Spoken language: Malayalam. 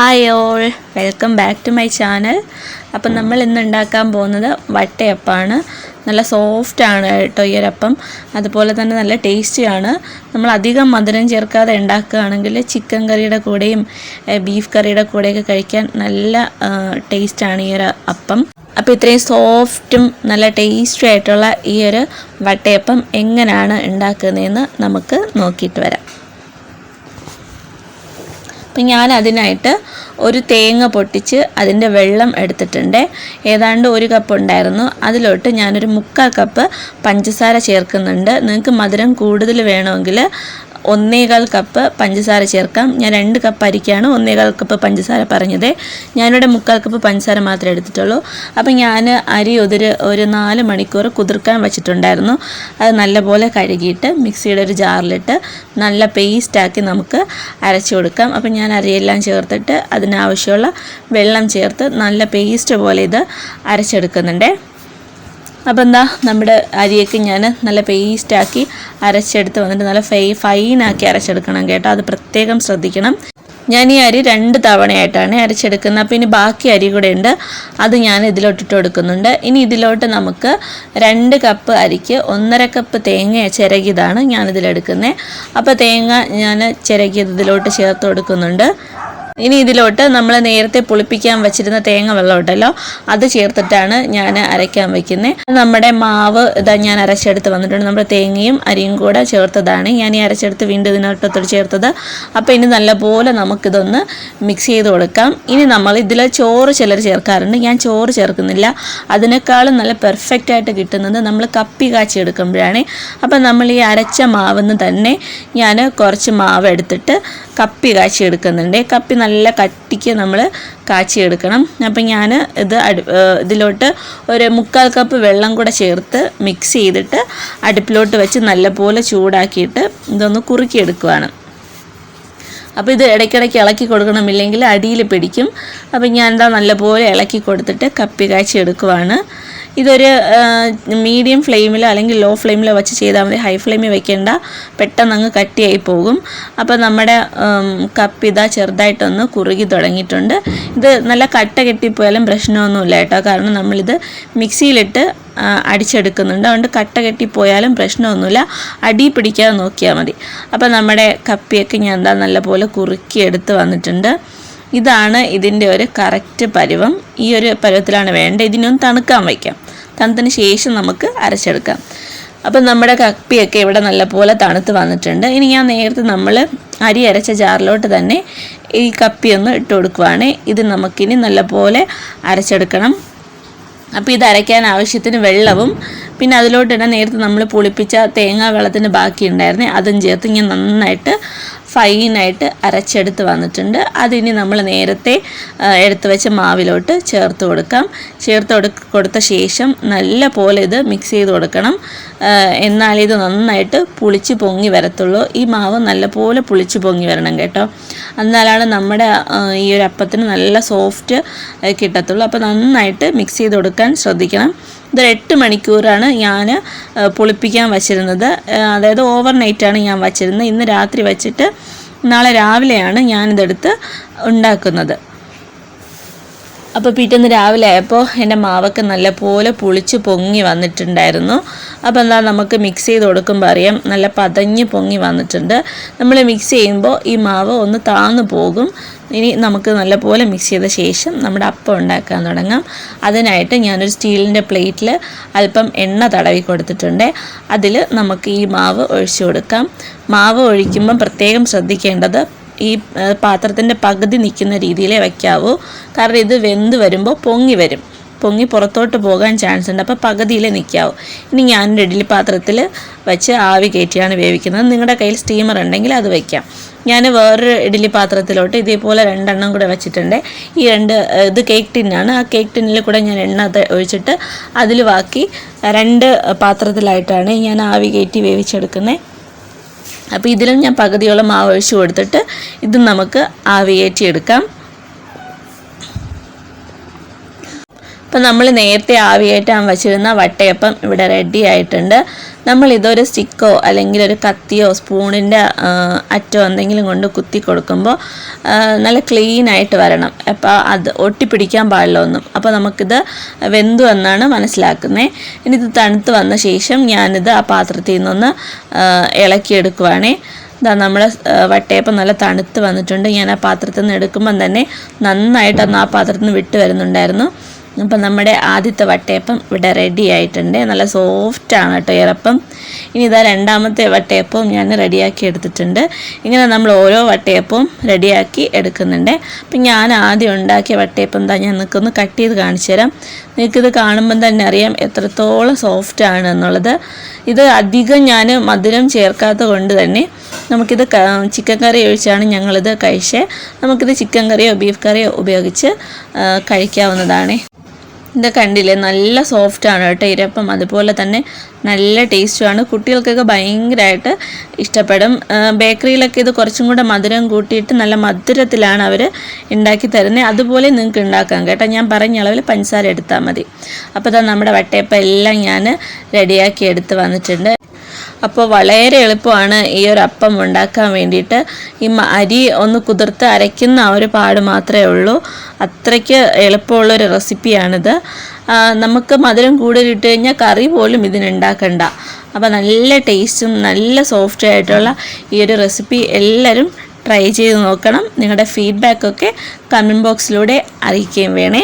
Hi all welcome back to my channel അപ്പം നമ്മൾ ഇന്ന് ഉണ്ടാക്കാൻ പോകുന്നത് വട്ടയപ്പമാണ്. നല്ല സോഫ്റ്റ് ആണ് കേട്ടോ ഈ ഒരപ്പം അതുപോലെ തന്നെ നല്ല ടേസ്റ്റിയാണ് നമ്മൾ അധികം മധുരം ചേർക്കാതെ ഉണ്ടാക്കുകയാണെങ്കിൽ ചിക്കൻ കറിയുടെ കൂടെയും ബീഫ് കറിയുടെ കൂടെയൊക്കെ കഴിക്കാൻ നല്ല ടേസ്റ്റാണ് ഈ ഒരു അപ്പം. അപ്പോൾ ഇത്രയും സോഫ്റ്റും നല്ല ടേസ്റ്റി ആയിട്ടുള്ള ഈ ഒരു വട്ടയപ്പം എങ്ങനെയാണ് ഉണ്ടാക്കുന്നതെന്ന് നമുക്ക് നോക്കിയിട്ട് വരാം. അപ്പം ഞാൻ അതിനായിട്ട് ഒരു തേങ്ങ പൊട്ടിച്ച് അതിന്റെ വെള്ളം എടുത്തിട്ടുണ്ട്. ഏതാണ്ട് ഒരു കപ്പ് ഉണ്ടായിരുന്നു. അതിലോട്ട് ഞാനൊരു മുക്കാൽ കപ്പ് പഞ്ചസാര ചേർക്കുന്നുണ്ട്. നിങ്ങൾക്ക് മധുരം കൂടുതൽ വേണമെങ്കിൽ ഒന്നേകാൽ കപ്പ് പഞ്ചസാര ചേർക്കാം. ഞാൻ രണ്ട് കപ്പ് അരിക്കാണ്. ഒന്നേകാൽ കപ്പ് പഞ്ചസാര പറഞ്ഞത്. ഞാനിവിടെ മുക്കാൽ കപ്പ് പഞ്ചസാര മാത്രമേ എടുത്തിട്ടുള്ളൂ. അപ്പം ഞാൻ അരി ഒതിര് ഒരു നാല് മണിക്കൂർ കുതിർക്കാൻ വെച്ചിട്ടുണ്ടായിരുന്നു. അത് നല്ലപോലെ കഴുകിയിട്ട് മിക്സിയുടെ ഒരു ജാറിലിട്ട് നല്ല പേസ്റ്റാക്കി നമുക്ക് അരച്ചു കൊടുക്കാം. അപ്പം ഞാൻ അരിയെല്ലാം ചേർത്തിട്ട് അതിനാവശ്യമുള്ള വെള്ളം ചേർത്ത് നല്ല പേസ്റ്റ് പോലെ ഇത് അരച്ചെടുക്കുന്നുണ്ടേ. അപ്പോൾ എന്താ നമ്മുടെ അരിയൊക്കെ ഞാൻ നല്ല പേസ്റ്റാക്കി അരച്ചെടുത്ത് വന്നിട്ട് നല്ല ഫൈ ഫൈനാക്കി അരച്ചെടുക്കണം കേട്ടോ. അത് പ്രത്യേകം ശ്രദ്ധിക്കണം. ഞാൻ ഈ അരി രണ്ട് തവണയായിട്ടാണ് അരച്ചെടുക്കുന്നത്. അപ്പോൾ ഇനി ബാക്കി അരി കൂടെ ഉണ്ട്. അത് ഞാൻ ഇതിലോട്ടിട്ട് കൊടുക്കുന്നുണ്ട്. ഇനി ഇതിലോട്ട് നമുക്ക് രണ്ട് കപ്പ് അരിക്ക് ഒന്നര കപ്പ് തേങ്ങ ചിരകിയതാണ് ഞാനിതിലെടുക്കുന്നത്. അപ്പോൾ തേങ്ങ ഞാൻ ചിരകിയത് ഇതിലോട്ട് ചേർത്ത് കൊടുക്കുന്നുണ്ട്. ഇനി ഇതിലോട്ട് നമ്മൾ നേരത്തെ പുളിപ്പിക്കാൻ വെച്ചിരുന്ന തേങ്ങ വെള്ളം ഉണ്ടല്ലോ അത് ചേർത്തിട്ടാണ് ഞാൻ അരയ്ക്കാൻ വെക്കുന്നത് നമ്മുടെ മാവ് ഇതാ ഞാൻ അരച്ചെടുത്ത് വന്നിട്ടുണ്ട്. നമ്മുടെ തേങ്ങയും അരിയും കൂടെ ചേർത്തതാണ്. ഞാൻ ഈ അരച്ചെടുത്ത് വീണ്ടും ഇതിനോട്ടത്തോട് ചേർത്തത്. അപ്പോൾ ഇനി നല്ലപോലെ നമുക്കിതൊന്ന് മിക്സ് ചെയ്ത് കൊടുക്കാം. ഇനി നമ്മൾ ഇതിൽ ചോറ് ചിലർ ചേർക്കാറുണ്ട്. ഞാൻ ചോറ് ചേർക്കുന്നില്ല. അതിനേക്കാളും നല്ല പെർഫെക്റ്റ് ആയിട്ട് കിട്ടുന്നത് നമ്മൾ കപ്പി കാച്ചി എടുക്കുമ്പോഴാണ്. അപ്പം നമ്മൾ ഈ അരച്ച മാവിന്ന് തന്നെ ഞാൻ കുറച്ച് മാവ് എടുത്തിട്ട് കപ്പി കാച്ചി എടുക്കുന്നുണ്ട്. കപ്പി കട്ടിക്ക് നമ്മൾ കാച്ചിയെടുക്കണം. അപ്പം ഞാൻ ഇത് ഇതിലോട്ട് ഒരു മുക്കാൽ കപ്പ് വെള്ളം കൂടെ ചേർത്ത് മിക്സ് ചെയ്തിട്ട് അടുപ്പിലോട്ട് വെച്ച് നല്ലപോലെ ചൂടാക്കിയിട്ട് ഇതൊന്ന് കുറുക്കിയെടുക്കുവാണ്. അപ്പോൾ ഇത് ഇടയ്ക്കിടയ്ക്ക് ഇളക്കി കൊടുക്കണം ഇല്ലെങ്കിൽ അടിയിൽ പിടിക്കും. അപ്പം ഞാൻ എന്താ നല്ലപോലെ ഇളക്കി കൊടുത്തിട്ട് കപ്പി കാച്ചി എടുക്കുവാണ് ഇതൊരു മീഡിയം ഫ്ലെയിമിലോ അല്ലെങ്കിൽ ലോ ഫ്ലെയിമിലോ വെച്ച് ചെയ്താൽ മതി. ഹൈ ഫ്ലെയിമിൽ വെക്കേണ്ട. പെട്ടെന്ന് അങ്ങ് കട്ടിയായി പോകും. അപ്പോൾ നമ്മുടെ കപ്പ് ഇതാ ചെറുതായിട്ടൊന്ന് കുറുകി തുടങ്ങിയിട്ടുണ്ട്. ഇത് നല്ല കട്ട കെട്ടിപ്പോയാലും പ്രശ്നമൊന്നുമില്ല കേട്ടോ. കാരണം നമ്മളിത് മിക്സിയിലിട്ട് അടിച്ചെടുക്കുന്നുണ്ട്. അതുകൊണ്ട് കട്ട കെട്ടിപ്പോയാലും പ്രശ്നമൊന്നുമില്ല. അടി പിടിക്കാതെ നോക്കിയാൽ മതി. അപ്പോൾ നമ്മുടെ കപ്പിയൊക്കെ ഞാൻ എന്താ നല്ലപോലെ കുറുക്കി എടുത്ത് വന്നിട്ടുണ്ട്. ഇതാണ് ഇതിന്റെ ഒരു കറക്റ്റ് പരുവം. ഈ ഒരു പരുവത്തിലാണ് വേണ്ടത്. ഇതിനൊന്ന് തണുക്കാൻ വയ്ക്കാം. തണുത്തതിന് ശേഷം നമുക്ക് അരച്ചെടുക്കാം. അപ്പം നമ്മുടെ കപ്പിയൊക്കെ ഇവിടെ നല്ലപോലെ തണുത്ത് വന്നിട്ടുണ്ട്. ഇനി ഞാൻ നേരത്തെ നമ്മൾ അരി അരച്ച ജാറിലോട്ട് തന്നെ ഈ കപ്പി ഒന്ന് ഇട്ട് കൊടുക്കുവാണ്. ഇത് നമുക്കിനി നല്ലപോലെ അരച്ചെടുക്കണം. അപ്പോൾ ഇത് അരയ്ക്കാൻ ആവശ്യത്തിന് വെള്ളവും പിന്നെ അതിലോട്ട് തന്നെ നേരത്തെ നമ്മൾ പുളിപ്പിച്ച തേങ്ങാ വെള്ളത്തിന്റെ ബാക്കി ഉണ്ടായിരുന്നേ അതും ചേർത്ത് ഇങ്ങനെ നന്നായിട്ട് ഫൈനായിട്ട് അരച്ചെടുത്ത് വന്നിട്ടുണ്ട്. അതിനി നമ്മൾ നേരത്തെ എടുത്തു വെച്ച മാവിലോട്ട് ചേർത്ത് കൊടുക്കാം. ചേർത്ത് കൊടുത്ത ശേഷം നല്ല പോലെ ഇത് മിക്സ് ചെയ്ത് കൊടുക്കണം. എന്നാൽ ഇത് നന്നായിട്ട് പുളിച്ച് പൊങ്ങി വരത്തുള്ളൂ. ഈ മാവ് നല്ലപോലെ പുളിച്ച് പൊങ്ങി വരണം കേട്ടോ. എന്നാലാണ് നമ്മുടെ ഈ ഒരു അപ്പത്തിന് നല്ല സോഫ്റ്റ് കിട്ടത്തുള്ളൂ. അപ്പോൾ നന്നായിട്ട് മിക്സ് ചെയ്ത് കൊടുക്കാൻ ശ്രദ്ധിക്കണം. ഇതൊരു എട്ട് മണിക്കൂറാണ് ഞാൻ പുളിപ്പിക്കാൻ വച്ചിരുന്നത്. അതായത് ഓവർ നൈറ്റാണ് ഞാൻ വച്ചിരുന്നത്. ഇന്ന് രാത്രി വച്ചിട്ട് നാളെ രാവിലെയാണ് ഞാനിതെടുത്ത് ഉണ്ടാക്കുന്നത്. അപ്പോൾ പിറ്റേന്ന് രാവിലെ ആയപ്പോൾ എന്റെ മാവൊക്കെ നല്ലപോലെ പുളിച്ച് പൊങ്ങി വന്നിട്ടുണ്ടായിരുന്നു. അപ്പോൾ എന്താ നമുക്ക് മിക്സ് ചെയ്ത് കൊടുക്കുമ്പോൾ അറിയാം നല്ല പതഞ്ഞ് പൊങ്ങി വന്നിട്ടുണ്ട്. നമ്മൾ മിക്സ് ചെയ്യുമ്പോൾ ഈ മാവ് ഒന്ന് താന്നു പോകും. ഇനി നമുക്ക് നല്ലപോലെ മിക്സ് ചെയ്ത ശേഷം നമ്മുടെ അപ്പം ഉണ്ടാക്കാൻ തുടങ്ങാം. അതിനായിട്ട് ഞാനൊരു സ്റ്റീലിന്റെ പ്ലേറ്റിൽ അല്പം എണ്ണ തടവി കൊടുത്തിട്ടുണ്ട്. അതിൽ നമുക്ക് ഈ മാവ് ഒഴിച്ചു കൊടുക്കാം. മാവ് ഒഴിക്കുമ്പം പ്രത്യേകം ശ്രദ്ധിക്കേണ്ടത് ഈ പാത്രത്തിന്റെ പകുതി നിൽക്കുന്ന രീതിയിലേ വയ്ക്കാവൂ. കാരണം ഇത് വെന്ത് വരുമ്പോൾ പൊങ്ങി വരും. പൊങ്ങി പുറത്തോട്ട് പോകാൻ ചാൻസ് ഉണ്ട്. അപ്പോൾ പകുതിയിലേ നിൽക്കാവൂ. ഇനി ഞാൻ ഇഡ്ഡലി പാത്രത്തിൽ വെച്ച് ആവി കയറ്റിയാണ് വേവിക്കുന്നത്. നിങ്ങളുടെ കയ്യിൽ സ്റ്റീമർ ഉണ്ടെങ്കിൽ അത് വയ്ക്കാം ഞാൻ വേറൊരു ഇഡ്ഡലി പാത്രത്തിലോട്ട് ഇതേപോലെ രണ്ടെണ്ണം കൂടെ വെച്ചിട്ടുണ്ട്. ഈ രണ്ട് ഇത് കേക്ക് ടിന്നാണ് ആ കേക്ക് ടിന്നിൽ കൂടെ ഞാൻ എണ്ണ ഒഴിച്ചിട്ട് അതിൽ ബാക്കി രണ്ട് പാത്രത്തിലായിട്ടാണ് ഞാൻ ആവി കയറ്റി വേവിച്ചെടുക്കുന്നത്. അപ്പോൾ ഇതിലും ഞാൻ പകുതിയോളം മാവ് ഒഴിച്ചു കൊടുത്തിട്ട് ഇത് നമുക്ക് ആവിയേറ്റി എടുക്കാം അപ്പം നമ്മൾ നേരത്തെ ആവിയേറ്റാൻ വച്ചിരുന്ന വട്ടയപ്പം ഇവിടെ റെഡി ആയിട്ടുണ്ട്. നമ്മൾ ഇതൊരു സ്റ്റിക്കോ അല്ലെങ്കിൽ ഒരു കത്തിയോ സ്പൂണിന്റെ അറ്റോ എന്തെങ്കിലും കൊണ്ട് കുത്തി കൊടുക്കുമ്പോൾ നല്ല ക്ലീൻ ആയിട്ട് വരണം. അപ്പോൾ അത് ഒട്ടിപ്പിടിക്കാൻ പാടില്ല ഒന്നും. അപ്പോൾ നമുക്കിത് വെന്തു എന്നാണ് മനസ്സിലാക്കുന്നത്. ഇനി ഇത് തണുത്ത് വന്ന ശേഷം ഞാനിത് ആ പാത്രത്തിൽ നിന്നൊന്ന് ഇളക്കിയെടുക്കുവാണേ ഇതാ നമ്മുടെ വട്ടയപ്പം നല്ല തണുത്ത് വന്നിട്ടുണ്ട്. ഞാൻ ആ പാത്രത്തിൽ നിന്ന് എടുക്കുമ്പം തന്നെ നന്നായിട്ട് അന്ന് ആ പാത്രത്തിൽ നിന്ന് വിട്ട് വരുന്നുണ്ടായിരുന്നു. അപ്പം നമ്മുടെ ആദ്യത്തെ വട്ടയപ്പം ഇവിടെ റെഡി ആയിട്ടുണ്ട്. നല്ല സോഫ്റ്റ് ആണ് കേട്ടോ ഇറപ്പം ഇനി ഇതാ രണ്ടാമത്തെ വട്ടയപ്പവും ഞാൻ റെഡിയാക്കി എടുത്തിട്ടുണ്ട്. ഇങ്ങനെ നമ്മൾ ഓരോ വട്ടയപ്പവും റെഡിയാക്കി എടുക്കുന്നുണ്ട്. അപ്പം ഞാൻ ആദ്യം ഉണ്ടാക്കിയ വട്ടയപ്പം എന്താ ഞാൻ നിൽക്കൊന്ന് കട്ട് ചെയ്ത് കാണിച്ചു തരാം. നിങ്ങൾക്കിത് കാണുമ്പം തന്നെ അറിയാം എത്രത്തോളം സോഫ്റ്റ് ആണ് എന്നുള്ളത്. ഇത് അധികം ഞാൻ മധുരം ചേർക്കാത്ത കൊണ്ട് തന്നെ നമുക്കിത് ചിക്കൻ കറി ഒഴിച്ചാണ് ഞങ്ങളിത് കഴിച്ചത് നമുക്കിത് ചിക്കൻ കറിയോ ബീഫ് കറിയോ ഉപയോഗിച്ച് കഴിക്കാവുന്നതാണ്. ഇത് കണ്ടില്ലേ? നല്ല സോഫ്റ്റാണ് കേട്ടോ ഇരപ്പം അതുപോലെ തന്നെ നല്ല ടേസ്റ്റുമാണ് കുട്ടികൾക്കൊക്കെ ഭയങ്കരമായിട്ട് ഇഷ്ടപ്പെടും. ബേക്കറിയിലൊക്കെ ഇത് കുറച്ചും കൂടെ മധുരം കൂട്ടിയിട്ട് നല്ല മധുരത്തിലാണ് അവർ ഉണ്ടാക്കി തരുന്നത് അതുപോലെ നിങ്ങൾക്ക് ഉണ്ടാക്കാം കേട്ടോ. ഞാൻ പറഞ്ഞ അളവിൽ പഞ്ചസാര എടുത്താൽ മതി. അപ്പോൾ ഇതാ നമ്മുടെ വട്ടയപ്പം എല്ലാം ഞാൻ റെഡിയാക്കി എടുത്ത് വന്നിട്ടുണ്ട്. അപ്പോൾ വളരെ എളുപ്പമാണ് ഈ ഒരു അപ്പം ഉണ്ടാക്കാൻ വേണ്ടിയിട്ട്. ഈ അരി ഒന്ന് കുതിർത്ത് അരയ്ക്കുന്ന ആ ഒരു പാട് മാത്രമേ ഉള്ളൂ. അത്രയ്ക്ക് എളുപ്പമുള്ളൊരു റെസിപ്പിയാണിത്. നമുക്ക് മധുരം കൂടുതലിട്ട് കഴിഞ്ഞാൽ കറി പോലും ഇതിനുണ്ടാക്കണ്ട. അപ്പോൾ നല്ല ടേസ്റ്റും നല്ല സോഫ്റ്റ് ആയിട്ടുള്ള ഈ ഒരു റെസിപ്പി എല്ലാവരും ട്രൈ ചെയ്ത് നോക്കണം. നിങ്ങളുടെ ഫീഡ്ബാക്കൊക്കെ കമന്റ് ബോക്സിലൂടെ അറിയിക്കുകയും വേണേ.